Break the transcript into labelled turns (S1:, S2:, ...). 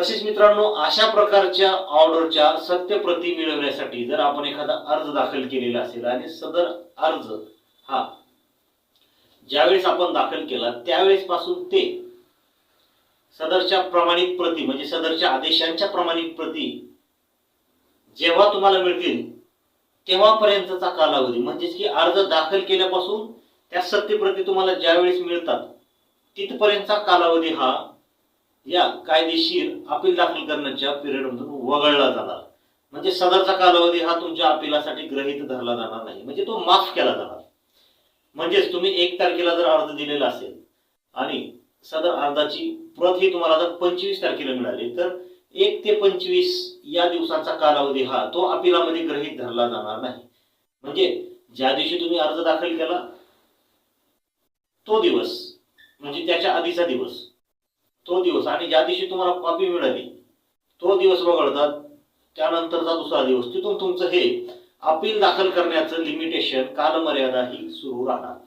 S1: तसेच मित्रांनो अशा प्रकारच्या ऑर्डरच्या सत्यप्रती मिळवण्यासाठी जर आपण एखादा अर्ज दाखल केलेला असेल आणि सदर अर्ज हा ज्यावेळेस आपण दाखल केला त्यावेळेस पासून ते सदरच्या प्रमाणित प्रती म्हणजे सदरच्या आदेशांच्या प्रमाणित प्रती जेव्हा तुम्हाला मिळतील तेव्हापर्यंतचा कालावधी म्हणजेच की अर्ज दाखल केल्यापासून त्या सत्यप्रती तुम्हाला ज्यावेळेस मिळतात तिथपर्यंतचा कालावधी हा या कायदेशीर अपील दाखल करण्याच्या पिरियडमधून वगळला जाणार. म्हणजे सदरचा कालावधी हा तुमच्या अपिलासाठी ग्रहित धरला जाणार नाही. म्हणजे तो माफ केला जाणार. म्हणजेच तुम्ही एक तारखेला जर अर्ज दिलेला असेल आणि सदर अर्जाची प्रत ही तुम्हाला जर पंचवीस तारखेला मिळाली तर एक ते पंचवीस या दिवसाचा कालावधी हा तो अपिलामध्ये ग्रहित धरला जाणार नाही. म्हणजे ज्या दिवशी तुम्ही अर्ज दाखल केला तो दिवस म्हणजे त्याच्या आधीचा दिवस तो दिवस. आणि ज्या दिवशी तुम्हाला कॉपी मिळाली तो दिवस वगळतात त्यानंतरचा दुसरा दिवस. तिथून तुमचं हे अपील दाखल करण्याचं लिमिटेशन कालमर्यादा ही सुरू राहणार.